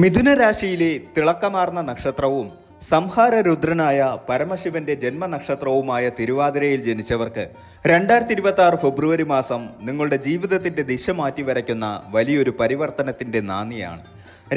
മിഥുന രാശിയിലെ തിളക്കമാർന്ന നക്ഷത്രവും സംഹാര രുദ്രനായ പരമശിവന്റെ ജന്മനക്ഷത്രവുമായ തിരുവാതിരയിൽ ജനിച്ചവർക്ക് രണ്ടായിരത്തി ഇരുപത്തി ആറ് ഫെബ്രുവരി മാസം നിങ്ങളുടെ ജീവിതത്തിന്റെ ദിശ മാറ്റി വരയ്ക്കുന്ന വലിയൊരു പരിവർത്തനത്തിന്റെ നാന്ദിയാണ്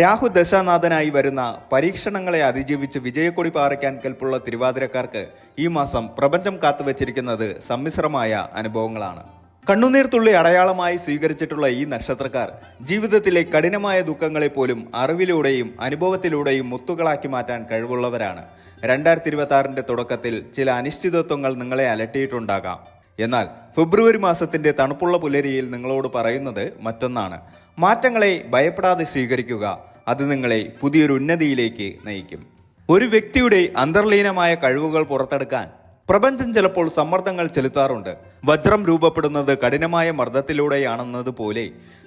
രാഹു ദശാനാഥനായി വരുന്ന പരീക്ഷണങ്ങളെ അതിജീവിച്ച് വിജയക്കൊടി പാറിക്കാൻ കൽപ്പുള്ള തിരുവാതിരക്കാർക്ക് ഈ മാസം പ്രപഞ്ചം കാത്തുവച്ചിരിക്കുന്നത് സമ്മിശ്രമായ അനുഭവങ്ങളാണ്. കണ്ണുനീർ തുള്ളി അടയാളമായി സ്വീകരിച്ചിട്ടുള്ള ഈ നക്ഷത്രക്കാർ ജീവിതത്തിലെ കഠിനമായ ദുഃഖങ്ങളെ പോലും അറിവിലൂടെയും അനുഭവത്തിലൂടെയും മുത്തുകളാക്കി മാറ്റാൻ കഴിവുള്ളവരാണ്. രണ്ടായിരത്തി ഇരുപത്തി ആറിന്റെ തുടക്കത്തിൽ ചില അനിശ്ചിതത്വങ്ങൾ നിങ്ങളെ അലട്ടിയിട്ടുണ്ടാകാം. എന്നാൽ ഫെബ്രുവരി മാസത്തിന്റെ തണുപ്പുള്ള പുലരിയിൽ നിങ്ങളോട് പറയുന്നത് മറ്റൊന്നാണ്. മാറ്റങ്ങളെ ഭയപ്പെടാതെ സ്വീകരിക്കുക അത് നിങ്ങളെ പുതിയൊരു ഉന്നതിയിലേക്ക് നയിക്കും. ഒരു വ്യക്തിയുടെ അന്തർലീനമായ കഴിവുകൾ പുറത്തെടുക്കാൻ പ്രപഞ്ചം ചിലപ്പോൾ സമ്മർദ്ദങ്ങൾ ചെലുത്താറുണ്ട്. വജ്രം രൂപപ്പെടുന്നത് കഠിനമായ മർദ്ദത്തിലൂടെയാണെന്നതുപോലെ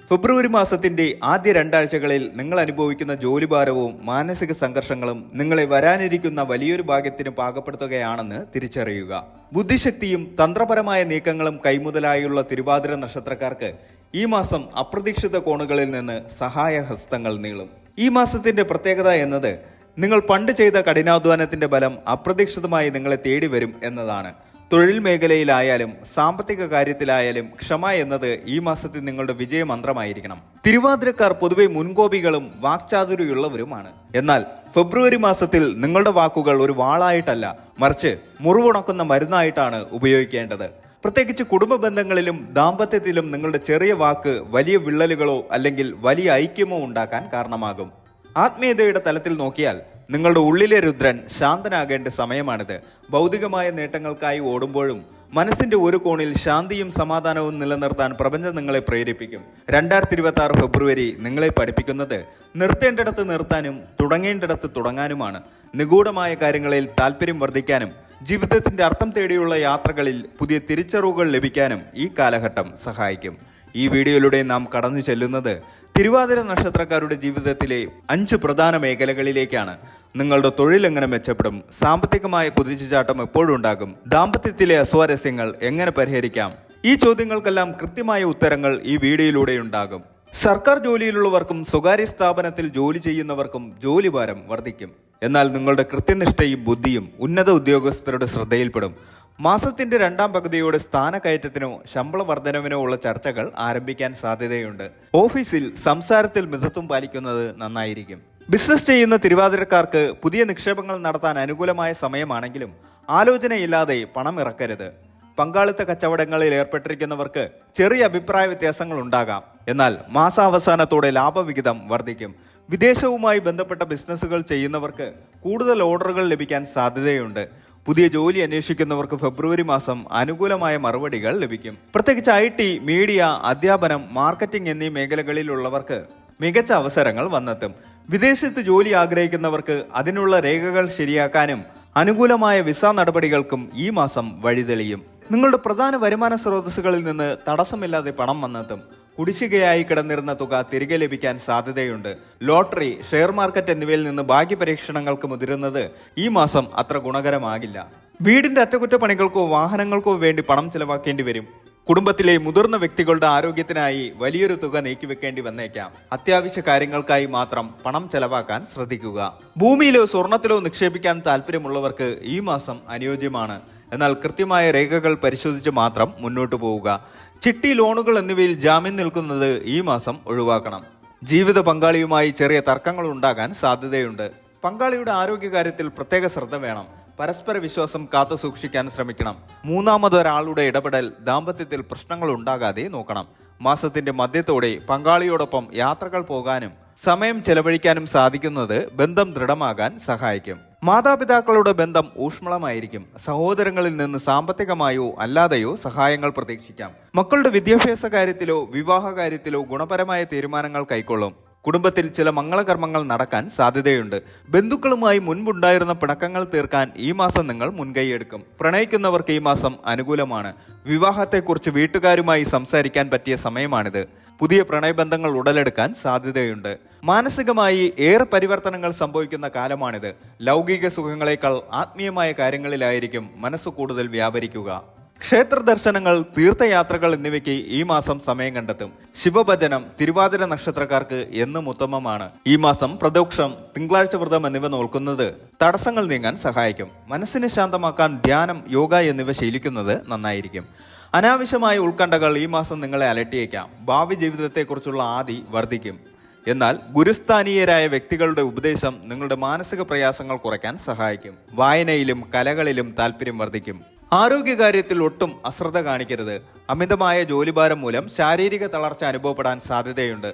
ഫെബ്രുവരി മാസത്തിന്റെ ആദ്യ രണ്ടാഴ്ചകളിൽ നിങ്ങൾ അനുഭവിക്കുന്ന ജോലിഭാരവും മാനസിക സംഘർഷങ്ങളും നിങ്ങളെ വരാനിരിക്കുന്ന വലിയൊരു ഭാഗ്യത്തിന് പാകപ്പെടുത്തുകയാണെന്ന് തിരിച്ചറിയുക. ബുദ്ധിശക്തിയും തന്ത്രപരമായ നീക്കങ്ങളും കൈമുതലായുള്ള തിരുവാതിര നക്ഷത്രക്കാർക്ക് ഈ മാസം അപ്രതീക്ഷിത കോണുകളിൽ നിന്ന് സഹായഹസ്തങ്ങൾ നീളും. ഈ മാസത്തിന്റെ പ്രത്യേകത എന്നത് നിങ്ങൾ പണ്ട് ചെയ്ത കഠിനാധ്വാനത്തിന്റെ ബലം അപ്രതീക്ഷിതമായി നിങ്ങളെ തേടി വരും എന്നതാണ്. തൊഴിൽ മേഖലയിലായാലും സാമ്പത്തിക കാര്യത്തിലായാലും ക്ഷമ എന്നത് ഈ മാസത്തിൽ നിങ്ങളുടെ വിജയമന്ത്രമായിരിക്കണം തിരുവാതിരക്കാർ പൊതുവെ മുൻകോപികളും വാക്ചാതുരിയുള്ളവരുമാണ് എന്നാൽ ഫെബ്രുവരി മാസത്തിൽ നിങ്ങളുടെ വാക്കുകൾ ഒരു വാളായിട്ടല്ല മറിച്ച് മുറിവുണക്കുന്ന മരുന്നായിട്ടാണ് ഉപയോഗിക്കേണ്ടത്. പ്രത്യേകിച്ച് കുടുംബ ബന്ധങ്ങളിലും ദാമ്പത്യത്തിലും നിങ്ങളുടെ ചെറിയ വാക്ക് വലിയ വിള്ളലുകളോ അല്ലെങ്കിൽ വലിയ ഐക്യമോ ഉണ്ടാക്കാൻ കാരണമാകും. ആത്മീയതയുടെ തലത്തിൽ നോക്കിയാൽ നിങ്ങളുടെ ഉള്ളിലെ രുദ്രൻ ശാന്തനാകേണ്ട സമയമാണിത്. ഭൗതികമായ നേട്ടങ്ങൾക്കായി ഓടുമ്പോഴും മനസ്സിന്റെ ഒരു കോണിൽ ശാന്തിയും സമാധാനവും നിലനിർത്താൻ പ്രപഞ്ചം നിങ്ങളെ പ്രേരിപ്പിക്കും. രണ്ടായിരത്തി ഇരുപത്തി ആറ് ഫെബ്രുവരി നിങ്ങളെ പഠിപ്പിക്കുന്നത് നിർത്തേണ്ടിടത്ത് നിർത്താനും തുടങ്ങേണ്ടിടത്ത് തുടങ്ങാനുമാണ്. നിഗൂഢമായ കാര്യങ്ങളിൽ താല്പര്യം വർദ്ധിക്കാനും ജീവിതത്തിന്റെ അർത്ഥം തേടിയുള്ള യാത്രകളിൽ പുതിയ തിരിച്ചറിവുകൾ ലഭിക്കാനും ഈ കാലഘട്ടം സഹായിക്കും. ഈ വീഡിയോയിലൂടെ നാം കടന്നു ചെല്ലുന്നത് തിരുവാതിര നക്ഷത്രക്കാരുടെ ജീവിതത്തിലെ അഞ്ച് പ്രധാന മേഖലകളിലേക്കാണ് നിങ്ങളുടെ തൊഴിൽ എങ്ങനെ മെച്ചപ്പെടും സാമ്പത്തികമായ കുതിച്ചുചാട്ടം എപ്പോഴുണ്ടാകും ദാമ്പത്യത്തിലെ അസ്വാരസ്യങ്ങൾ എങ്ങനെ പരിഹരിക്കാം? ഈ ചോദ്യങ്ങൾക്കെല്ലാം കൃത്യമായ ഉത്തരങ്ങൾ ഈ വീഡിയോയിലൂടെ ഉണ്ടാകും. സർക്കാർ ജോലിയിലുള്ളവർക്കും സ്വകാര്യ സ്ഥാപനത്തിൽ ജോലി ചെയ്യുന്നവർക്കും ജോലിഭാരം വർദ്ധിക്കും. എന്നാൽ നിങ്ങളുടെ കൃത്യനിഷ്ഠയും ബുദ്ധിയും ഉന്നത ഉദ്യോഗസ്ഥരുടെ ശ്രദ്ധയിൽപ്പെടും. മാസത്തിന്റെ രണ്ടാം പകുതിയോടെ സ്ഥാനക്കയറ്റത്തിനോ ശമ്പള വർധനവിനോ ഉള്ള ചർച്ചകൾ ആരംഭിക്കാൻ സാധ്യതയുണ്ട്. ഓഫീസിൽ സംസാരത്തിൽ മിതത്വം പാലിക്കുന്നത് നന്നായിരിക്കും. ബിസിനസ് ചെയ്യുന്ന തിരുവാതിരക്കാർക്ക് പുതിയ നിക്ഷേപങ്ങൾ നടത്താൻ അനുകൂലമായ സമയമാണെങ്കിലും ആലോചനയില്ലാതെ പണം ഇറക്കരുത്. പങ്കാളിത്ത കച്ചവടങ്ങളിൽ ഏർപ്പെട്ടിരിക്കുന്നവർക്ക് ചെറിയ അഭിപ്രായ വ്യത്യാസങ്ങൾ ഉണ്ടാകാം. എന്നാൽ മാസാവസാനത്തോടെ ലാഭവിഹിതം വർദ്ധിക്കും. വിദേശവുമായി ബന്ധപ്പെട്ട ബിസിനസ്സുകൾ ചെയ്യുന്നവർക്ക് കൂടുതൽ ഓർഡറുകൾ ലഭിക്കാൻ സാധ്യതയുണ്ട്. പുതിയ ജോലി അന്വേഷിക്കുന്നവർക്ക് ഫെബ്രുവരി മാസം അനുകൂലമായ മറുപടികൾ ലഭിക്കും. പ്രത്യേകിച്ച് ഐ ടി മീഡിയ അധ്യാപനം മാർക്കറ്റിംഗ് എന്നീ മേഖലകളിലുള്ളവർക്ക് മികച്ച അവസരങ്ങൾ വന്നെത്തും. വിദേശത്ത് ജോലി ആഗ്രഹിക്കുന്നവർക്ക് അതിനുള്ള രേഖകൾ ശരിയാക്കാനും അനുകൂലമായ വിസ നടപടികൾക്കും ഈ മാസം വഴിതെളിയും. നിങ്ങളുടെ പ്രധാന വരുമാന സ്രോതസ്സുകളിൽ നിന്ന് തടസ്സമില്ലാതെ പണം വന്നെത്തും. കുടിശ്ശികയായി കിടന്നിരുന്ന തുക തിരികെ ലഭിക്കാൻ സാധ്യതയുണ്ട്. ലോട്ടറി ഷെയർ മാർക്കറ്റ് എന്നിവയിൽ നിന്ന് ബാക്കി പരീക്ഷണങ്ങൾക്ക് മുതിരുന്നത് ഈ മാസം അത്ര ഗുണകരമാകില്ല. വീടിന്റെ അറ്റകുറ്റപ്പണികൾക്കോ വാഹനങ്ങൾക്കോ വേണ്ടി പണം ചെലവാക്കേണ്ടി വരും. കുടുംബത്തിലെ മുതിർന്ന വ്യക്തികളുടെ ആരോഗ്യത്തിനായി വലിയൊരു തുക നീക്കിവെക്കേണ്ടി വന്നേക്കാം. അത്യാവശ്യ കാര്യങ്ങൾക്കായി മാത്രം പണം ചെലവാക്കാൻ ശ്രദ്ധിക്കുക. ഭൂമിയിലോ സ്വർണത്തിലോ നിക്ഷേപിക്കാൻ താല്പര്യമുള്ളവർക്ക് ഈ മാസം അനുയോജ്യമാണ്. എന്നാൽ കൃത്യമായ രേഖകൾ പരിശോധിച്ച് മാത്രം മുന്നോട്ടു പോവുക. ചിട്ടി ലോണുകൾ എന്നിവയിൽ ജാമ്യം നിൽക്കുന്നത് ഈ മാസം ഒഴിവാക്കണം. ജീവിത പങ്കാളിയുമായി ചെറിയ തർക്കങ്ങൾ ഉണ്ടാകാൻ സാധ്യതയുണ്ട്. പങ്കാളിയുടെ ആരോഗ്യകാര്യത്തിൽ പ്രത്യേക ശ്രദ്ധ വേണം. പരസ്പര വിശ്വാസം കാത്തു സൂക്ഷിക്കാൻ ശ്രമിക്കണം. മൂന്നാമതൊരാളുടെ ഇടപെടൽ ദാമ്പത്യത്തിൽ പ്രശ്നങ്ങൾ ഉണ്ടാകാതെ നോക്കണം. മാസത്തിന്റെ മധ്യത്തോടെ പങ്കാളിയോടൊപ്പം യാത്രകൾ പോകാനും സമയം ചെലവഴിക്കാനും സാധിക്കുന്നത് ബന്ധം ദൃഢമാകാൻ സഹായിക്കും. മാതാപിതാക്കളുടെ ബന്ധം ഊഷ്മളമായിരിക്കും. സഹോദരങ്ങളിൽ നിന്ന് സാമ്പത്തികമായോ അല്ലാതെയോ സഹായങ്ങൾ പ്രതീക്ഷിക്കാം. മക്കളുടെ വിദ്യാഭ്യാസ കാര്യത്തിലോ വിവാഹ കാര്യത്തിലോ ഗുണപരമായ തീരുമാനങ്ങൾ കൈക്കൊള്ളും. കുടുംബത്തിൽ ചില മംഗളകർമ്മങ്ങൾ നടക്കാൻ സാധ്യതയുണ്ട്. ബന്ധുക്കളുമായി മുൻപുണ്ടായിരുന്ന പിണക്കങ്ങൾ തീർക്കാൻ ഈ മാസം നിങ്ങൾ മുൻകൈയെടുക്കും പ്രണയിക്കുന്നവർക്ക് ഈ മാസം അനുകൂലമാണ്. വിവാഹത്തെക്കുറിച്ച് വീട്ടുകാരുമായി സംസാരിക്കാൻ പറ്റിയ സമയമാണിത്. പുതിയ പ്രണയബന്ധങ്ങൾ ഉടലെടുക്കാൻ സാധ്യതയുണ്ട്. മാനസികമായി ഏറെ പരിവർത്തനങ്ങൾ സംഭവിക്കുന്ന കാലമാണിത്. ലൗകിക സുഖങ്ങളെക്കാൾ ആത്മീയമായ കാര്യങ്ങളിലായിരിക്കും മനസ്സ് കൂടുതൽ വ്യാപരിക്കുക. ക്ഷേത്ര ദർശനങ്ങൾ തീർത്ഥയാത്രകൾ എന്നിവയ്ക്ക് ഈ മാസം സമയം കണ്ടെത്തും. ശിവഭജനം തിരുവാതിര നക്ഷത്രക്കാർക്ക് എന്നും ഉത്തമമാണ്. ഈ മാസം പ്രദോക്ഷം തിങ്കളാഴ്ച വ്രതം എന്നിവ നോക്കുന്നത് തടസ്സങ്ങൾ നീങ്ങാൻ സഹായിക്കും. മനസ്സിനെ ശാന്തമാക്കാൻ ധ്യാനം യോഗ എന്നിവ ശീലിക്കുന്നത് നന്നായിരിക്കും. അനാവശ്യമായ ഉത്കണ്ഠകൾ ഈ മാസം നിങ്ങളെ അലട്ടിയേക്കാം. ഭാവി ജീവിതത്തെക്കുറിച്ചുള്ള ആദി വർദ്ധിക്കും. എന്നാൽ ഗുരുസ്ഥാനീയരായ വ്യക്തികളുടെ ഉപദേശം നിങ്ങളുടെ മാനസിക പ്രയാസങ്ങൾ കുറയ്ക്കാൻ സഹായിക്കും. വായനയിലും കലകളിലും താല്പര്യം വർദ്ധിക്കും. ആരോഗ്യകാര്യത്തിൽ ഒട്ടും അശ്രദ്ധ കാണിക്കരുത്. അമിതമായ ജോലിഭാരം മൂലം ശാരീരിക തളർച്ച അനുഭവപ്പെടാൻ സാധ്യതയുണ്ട്.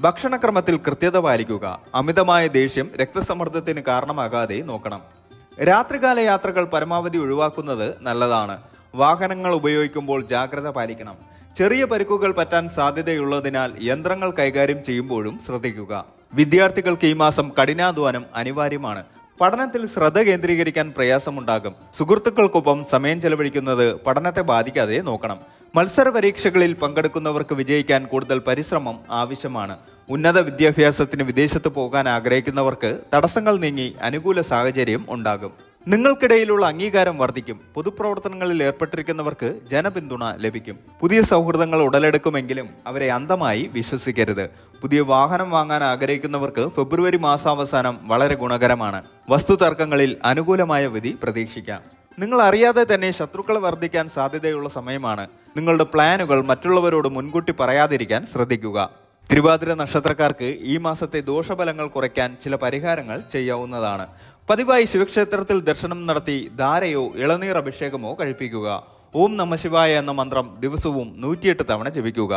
ഭക്ഷണക്രമത്തിൽ കൃത്യത പാലിക്കുക. അമിതമായ ദേഷ്യം രക്തസമ്മർദ്ദത്തിന് കാരണമാകാതെ നോക്കണം. രാത്രികാല യാത്രകൾ പരമാവധി ഒഴിവാക്കുന്നത് നല്ലതാണ്. വാഹനങ്ങൾ ഉപയോഗിക്കുമ്പോൾ ജാഗ്രത പാലിക്കണം. ചെറിയ പരിക്കുകൾ പറ്റാൻ സാധ്യതയുള്ളതിനാൽ യന്ത്രങ്ങൾ കൈകാര്യം ചെയ്യുമ്പോഴും ശ്രദ്ധിക്കുക. വിദ്യാർത്ഥികൾക്ക് ഈ മാസം കഠിനാധ്വാനം അനിവാര്യമാണ്. പഠനത്തിൽ ശ്രദ്ധ കേന്ദ്രീകരിക്കാൻ പ്രയാസമുണ്ടാകും. സുഹൃത്തുക്കൾക്കൊപ്പം സമയം ചെലവഴിക്കുന്നത് പഠനത്തെ ബാധിക്കാതെ നോക്കണം. മത്സര പരീക്ഷകളിൽ പങ്കെടുക്കുന്നവർക്ക് വിജയിക്കാൻ കൂടുതൽ പരിശ്രമം ആവശ്യമാണ്. ഉന്നത വിദ്യാഭ്യാസത്തിന് വിദേശത്ത് പോകാൻ ആഗ്രഹിക്കുന്നവർക്ക് തടസ്സങ്ങൾ നീങ്ങി അനുകൂല സാഹചര്യം ഉണ്ടാകും. നിങ്ങൾക്കിടയിലുള്ള അംഗീകാരം വർദ്ധിക്കും. പൊതുപ്രവർത്തനങ്ങളിൽ ഏർപ്പെട്ടിരിക്കുന്നവർക്ക് ജനപിന്തുണ ലഭിക്കും. പുതിയ സൗഹൃദങ്ങൾ ഉടലെടുക്കുമെങ്കിലും അവരെ അന്ധമായി വിശ്വസിക്കരുത്. പുതിയ വാഹനം വാങ്ങാൻ ആഗ്രഹിക്കുന്നവർക്ക് ഫെബ്രുവരി മാസാവസാനം വളരെ ഗുണകരമാണ്. വസ്തുതർക്കങ്ങളിൽ അനുകൂലമായ വിധി പ്രതീക്ഷിക്കാം. നിങ്ങൾ അറിയാതെ തന്നെ ശത്രുക്കൾ വർദ്ധിക്കാൻ സാധ്യതയുള്ള സമയമാണ്. നിങ്ങളുടെ പ്ലാനുകൾ മറ്റുള്ളവരോട് മുൻകൂട്ടി പറയാതിരിക്കാൻ ശ്രദ്ധിക്കുക. തിരുവാതിര നക്ഷത്രക്കാർക്ക് ഈ മാസത്തെ ദോഷഫലങ്ങൾ കുറയ്ക്കാൻ ചില പരിഹാരങ്ങൾ ചെയ്യാവുന്നതാണ്. പതിവായി ശിവക്ഷേത്രത്തിൽ ദർശനം നടത്തി ധാരയോ ഇളനീർ അഭിഷേകമോ കഴിപ്പിക്കുക. ഓം നമശിവായ എന്ന മന്ത്രം ദിവസവും നൂറ്റിയെട്ട് തവണ ജപിക്കുക.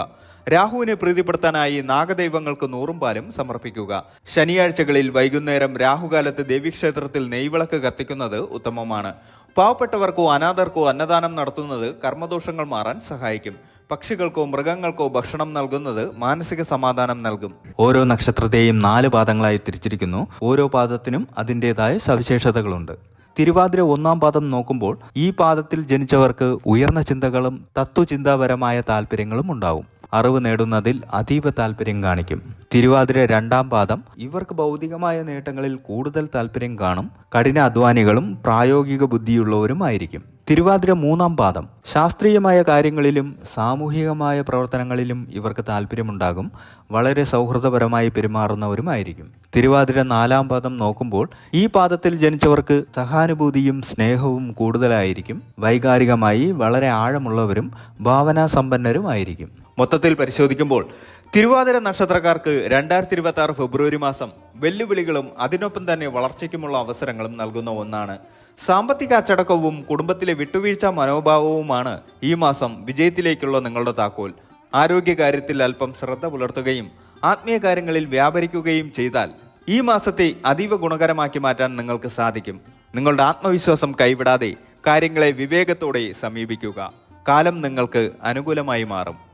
രാഹുവിനെ പ്രീതിപ്പെടുത്താനായി നാഗദൈവങ്ങൾക്ക് നൂറും പാലും സമർപ്പിക്കുക. ശനിയാഴ്ചകളിൽ വൈകുന്നേരം രാഹുകാലത്ത് ദേവീക്ഷേത്രത്തിൽ നെയ്വിളക്ക് കത്തിക്കുന്നത് ഉത്തമമാണ്. പാവപ്പെട്ടവർക്കോ അനാഥർക്കോ അന്നദാനം നടത്തുന്നത് കർമ്മദോഷങ്ങൾ മാറാൻ സഹായിക്കും. പക്ഷികൾക്കോ മൃഗങ്ങൾക്കോ ഭക്ഷണം നൽകുന്നത് മാനസിക സമാധാനം നൽകും. ഓരോ നക്ഷത്രത്തെയും നാല് പാദങ്ങളായി തിരിച്ചിരിക്കുന്നു. ഓരോ പാദത്തിനും അതിന്റെതായ സവിശേഷതകളുണ്ട്. തിരുവാതിര ഒന്നാം പാദം നോക്കുമ്പോൾ ഈ പാദത്തിൽ ജനിച്ചവർക്ക് ഉയർന്ന ചിന്തകളും തത്വചിന്താപരമായ താല്പര്യങ്ങളും ഉണ്ടാവും. അറിവ് നേടുന്നതിൽ അതീവ താല്പര്യം കാണിക്കും. തിരുവാതിര രണ്ടാം പാദം ഇവർക്ക് ഭൗതികമായ നേട്ടങ്ങളിൽ കൂടുതൽ താല്പര്യം കാണും. കഠിന അധ്വാനികളും പ്രായോഗിക ബുദ്ധിയുള്ളവരുമായിരിക്കും. തിരുവാതിര മൂന്നാം പാദം ശാസ്ത്രീയമായ കാര്യങ്ങളിലും സാമൂഹികമായ പ്രവർത്തനങ്ങളിലും ഇവർക്ക് താല്പര്യമുണ്ടാകും വളരെ സൗഹൃദപരമായി പെരുമാറുന്നവരുമായിരിക്കും. തിരുവാതിര നാലാം പാദം നോക്കുമ്പോൾ ഈ പാദത്തിൽ ജനിച്ചവർക്ക് സഹാനുഭൂതിയും സ്നേഹവും കൂടുതലായിരിക്കും. വൈകാരികമായി വളരെ ആഴമുള്ളവരും ഭാവനാ ഭാവനാസമ്പന്നരുമായിരിക്കും. മൊത്തത്തിൽ പരിശോധിക്കുമ്പോൾ തിരുവാതിര നക്ഷത്രക്കാർക്ക് രണ്ടായിരത്തി ഇരുപത്തി ആറ് ഫെബ്രുവരി മാസം വെല്ലുവിളികളും അതിനൊപ്പം തന്നെ വളർച്ചയ്ക്കുമുള്ള അവസരങ്ങളും നൽകുന്ന ഒന്നാണ്. സാമ്പത്തിക അച്ചടക്കവും കുടുംബത്തിലെ വിട്ടുവീഴ്ച മനോഭാവവുമാണ് ഈ മാസം വിജയത്തിലേക്കുള്ള നിങ്ങളുടെ താക്കോൽ. ആരോഗ്യകാര്യത്തിൽ അല്പം ശ്രദ്ധ പുലർത്തുകയും ആത്മീയ കാര്യങ്ങളിൽ വ്യാപരിക്കുകയും ചെയ്താൽ ഈ മാസത്തെ അതീവ ഗുണകരമാക്കി മാറ്റാൻ നിങ്ങൾക്ക് സാധിക്കും. നിങ്ങളുടെ ആത്മവിശ്വാസം കൈവിടാതെ കാര്യങ്ങളെ വിവേകത്തോടെ സമീപിക്കുക. കാലം നിങ്ങൾക്ക് അനുകൂലമായി മാറും.